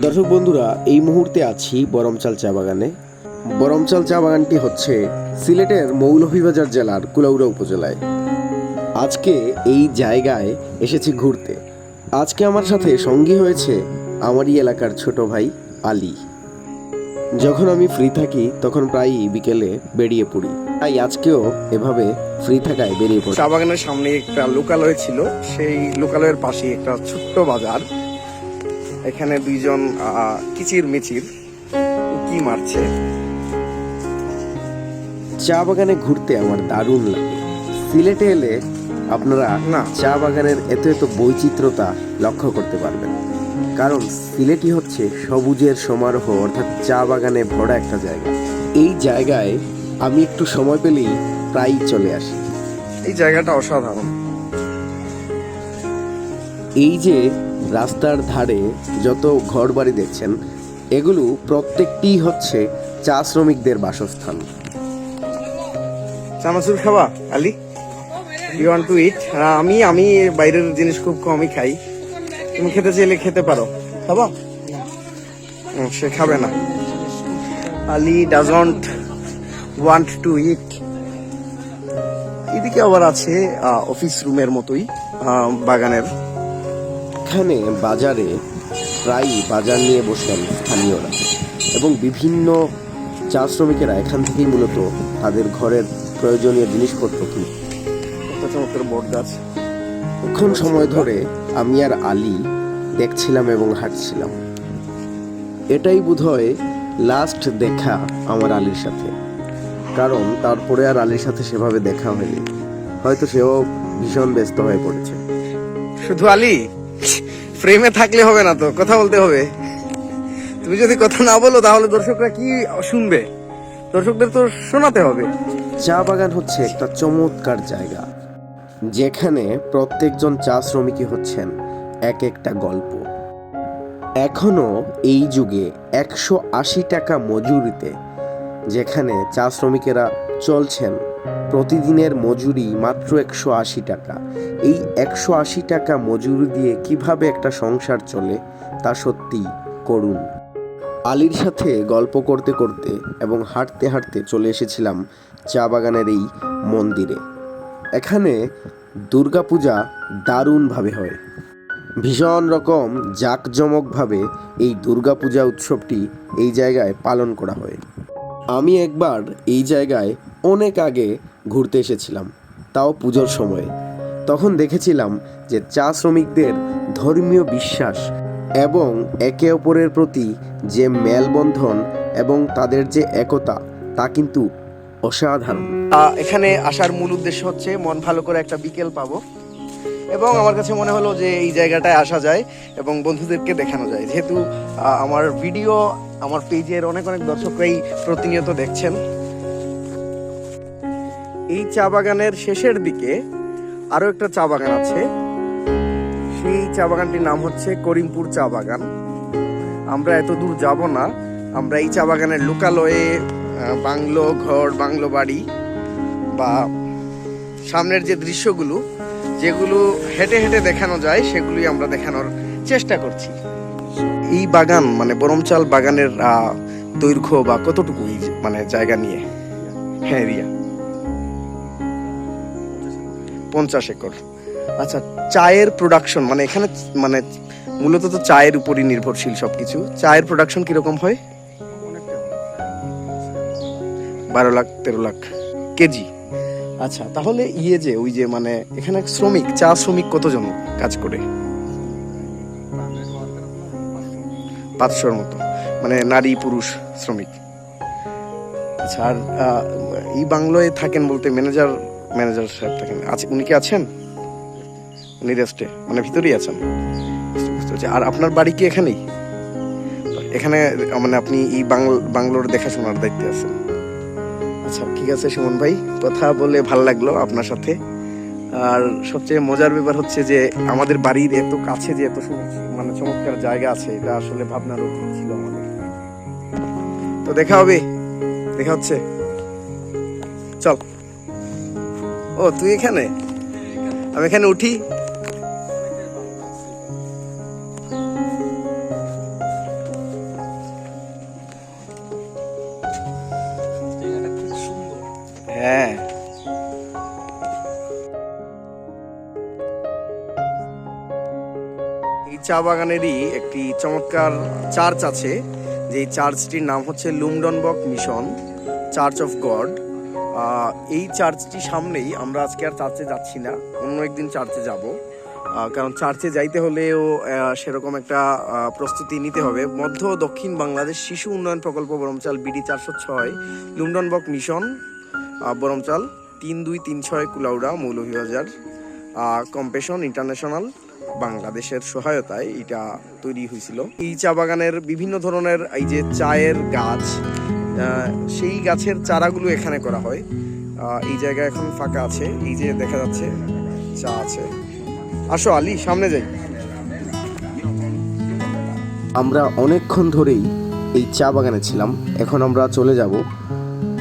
দর্শক বন্ধুরা, এই মুহূর্তে আছি বরমচাল চা বাগানে। বরমচাল চা বাগানটি হচ্ছে সিলেটের মৌলভীবাজার জেলার কুলাউড়া উপজেলায়। আজকে এই জায়গায় এসেছি ঘুরতে। আজকে আমার সাথে সঙ্গী হয়েছে আমারই এলাকার ছোট ভাই আলী। যখন আমি ফ্রি থাকি, তখন প্রায়ই বিকেলে বেরিয়ে পড়ি। তাই আজকেও এভাবে ফ্রি থাকায় বেরিয়ে পড়ি। চা বাগানের সামনে একটা লোকালয় ছিল। সেই লোকালয়ের পাশে একটা ছোট্ট বাজার। এখানে দুইজন কিচির মিচির কি মারছে। চা বাগানে ঘুরতে আমার দারুণ লাগে। সিলেটে এলে আপনারা না। চা বাগানের এত এত বৈচিত্র্যতা লক্ষ্য করতে পারবেন। কারণ সিলেটই হচ্ছে সবুজের সমারোহ অর্থাৎ চা বাগানে ভরা একটা জায়গা। এই জায়গায় আমি একটু সময় পেলেই প্রায়ই চলে আসি। এই জায়গাটা অসাধারণ। এই যে রাস্তার ধারে যত ঘর বাড়ি দেখছেন, এগুলো প্রত্যেকটি হচ্ছে চা শ্রমিকদের বাসস্থান। চানাচুর খাবা, আলি? টু ইট আমি আমি বাইরের জিনিস খুব কমই খাই। তুমি খেতে চাইলে খেতে পারো। খাবা? সে খাবে না। Ali doesn't want to eat এদিকে আবার আছে অফিস রুমের মতোই বাগানের। এখানে বাজারে প্রায়ই বাজার নিয়ে বসেন স্থানীয়রা এবং বিভিন্ন চা শ্রমিকেরা এখান থেকেই মূলত তাদের ঘরের প্রয়োজনীয় জিনিসপত্র কিনে। একটা চমৎকার বট গাছ। এখন সময় ধরে আমি আর আলী দেখছিলাম এবং হাঁটছিলাম। এটাই বোধহয় লাস্ট দেখা আমার আলীর সাথে। কারণ তারপরে আর আলীর সাথে সেভাবে দেখা হয়নি। হয়তো সেও ভীষণ ব্যস্ত হয়ে পড়েছে। শুধু আলি? ফ্রেমে থাকলে হবে না তো, কথা বলতে হবে। তুমি যদি কথা না বলো, তাহলে দর্শকরা কি শুনবে? দর্শকদের তো শোনাতে হবে। চা বাগান হচ্ছে একটা চমৎকার জায়গা, যেখানে প্রত্যেকজন চা শ্রমিকই হচ্ছেন এক একটা গল্প। এখনও এই যুগে একশো আশি টাকা মজুরিতে, যেখানে চা শ্রমিকেরা চলছেন প্রতিদিনের মজুরি মাত্র একশো আশি টাকা। এই একশো আশি টাকা মজুরি দিয়ে কীভাবে একটা সংসার চলে, তা সত্যি করুন। আলীর সাথে গল্প করতে করতে এবং হাঁটতে হাঁটতে চলে এসেছিলাম চা বাগানের এই মন্দিরে। এখানে দুর্গাপূজা দারুণভাবে হয়। ভীষণ রকম জাঁকজমকভাবে এই দুর্গাপূজা উৎসবটি এই জায়গায় পালন করা হয়। আমি একবার এই জায়গায় অনেক আগে ঘুরতে এসেছিলাম, তাও পুজোর সময়ে। তখন দেখেছিলাম যে চা শ্রমিকদের ধর্মীয় বিশ্বাস এবং একে অপরের প্রতি যে মেলবন্ধন এবং তাদের যে একতা, তা কিন্তু অসাধারণ। এখানে আসার মূল উদ্দেশ্য হচ্ছে মন ভালো করে একটা বিকেল পাবো এবং আমার কাছে মনে হলো যে এই জায়গাটায় আসা যায় এবং বন্ধুদেরকে দেখানো যায়। যেহেতু আমার ভিডিও, আমার পেজের অনেক অনেক দর্শকরাই প্রতিনিয়ত দেখছেন। এই চা বাগানের শেষের দিকে আরও একটা চা বাগান আছে। সেই চা বাগানটির নাম হচ্ছে করিমপুর চা বাগান। আমরা এত দূর যাব না। আমরা এই চা বাগানের লোকালয়ে বাংলো ঘর, বাংলো বাড়ি বা সামনের যে দৃশ্যগুলো, যেগুলো হেঁটে হেঁটে দেখানো যায়, সেগুলোই আমরা দেখানোর চেষ্টা করছি। এই বাগান মানে বরমচাল বাগানের দৈর্ঘ্য বা কতটুকু মানে জায়গা নিয়ে? হ্যাঁ রিয়া। পঞ্চাশ একর। আচ্ছা চায়ের প্রোডাকশন মানে এখানে মানে মূলত তো চায়ের উপরই নির্ভরশীল সব কিছু চায়ের প্রোডাকশন কীরকম হয়? বারো লাখ, তেরো লাখ কেজি। আচ্ছা তাহলে ইয়ে যে, ওই যে মানে এখানে শ্রমিক, চা শ্রমিক কতজন কাজ করে? পাঁচশোর মতো মানে নারী, পুরুষ, শ্রমিক। আচ্ছা আর এই বাংলোয় থাকেন বলতে ম্যানেজার ম্যানেজার সাহেব থাকেন আছে উনি কি আছেন? উনি রেস্টে মানে ভিতরেই আছেন। বুঝতে পারছি। আর আপনার বাড়ি কি এখানেই? এখানে মানে আপনি এই বাংল- বাংলোর দেখাশোনার দায়িত্বে আছেন। আচ্ছা ঠিক আছে, সুমন ভাই। কথা বলে ভালো লাগল আপনার সাথে। আর সবচেয়ে মজার ব্যাপার হচ্ছে যে, আমাদের বাড়ির এত কাছে যে এত মানে চমৎকার জায়গা আছে, এটা আসলে ভাবনার অতীত ছিল আমাদের। তো দেখা হবে। দেখা হচ্ছে। চল। ও, তুই এখানে? আমি এখানে উঠি। হ্যাঁ। এই চা বাগানেরই একটি চমৎকার চার্চ আছে। যে চার্চটির নাম হচ্ছে লুমডনবক মিশন, চার্চ অফ গড। এই চার্চটি সামনেই, আমরা আজকে আর চার্চে যাচ্ছি না, অন্য একদিন চার্চে যাব। কারণ চার্চে যাইতে হলেও সেরকম একটা প্রস্তুতি নিতে হবে। মধ্য দক্ষিণ বাংলাদেশ শিশু উন্নয়ন প্রকল্প বরমচাল বিডি চারশো ছয় লুমডনবক মিশন বরমচাল তিন দুই তিন ছয়, কুলাউড়া, মৌলভীবাজার কম্পেশন ইন্টারন্যাশনাল, বাংলাদেশের সহায়তায় এটা তৈরি হয়েছিল। এই চা বাগানের বিভিন্ন ধরনের, এই যে চায়ের গাছ সেই গাছের চারাগুলো এখানে করা হয়। এই জায়গা এখন ফাঁকা আছে। এই যে দেখা যাচ্ছে, চা আছে। আসো, আলি, সামনে যাই। আমরা অনেকক্ষণ ধরেই এই চা বাগানে ছিলাম। এখন আমরা চলে যাব।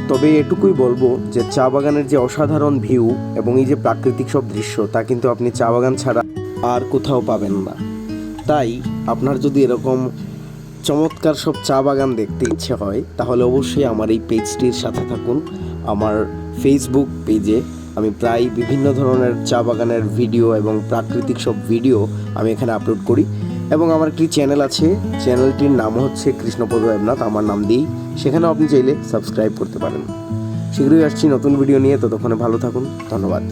তবে এটুকুই বলব যে চা বাগানের যে অসাধারণ ভিউ এবং এই যে প্রাকৃতিক সব দৃশ্য, তা কিন্তু আপনি চা বাগান ছাড়া আর কোথাও পাবেন না। তাই আপনার যদি এরকম চমৎকার সব চা বাগান দেখতে ইচ্ছে হয়, তাহলে অবশ্যই আমার এই পেজটির সাথে থাকুন। আমার ফেসবুক পেজে আমি প্রায় বিভিন্ন ধরনের চা বাগানের ভিডিও এবং প্রাকৃতিক সব ভিডিও আমি এখানে আপলোড করি। এবং আমার একটি চ্যানেল আছে চ্যানেলটির নাম হচ্ছে কৃষ্ণপদ দেবনাথ, আমার নাম দিয়েই সেখানেও আপনি চাইলে সাবস্ক্রাইব করতে পারেন। শীঘ্রই আসছি নতুন ভিডিও নিয়ে, ততক্ষণে ভালো থাকুন, ধন্যবাদ।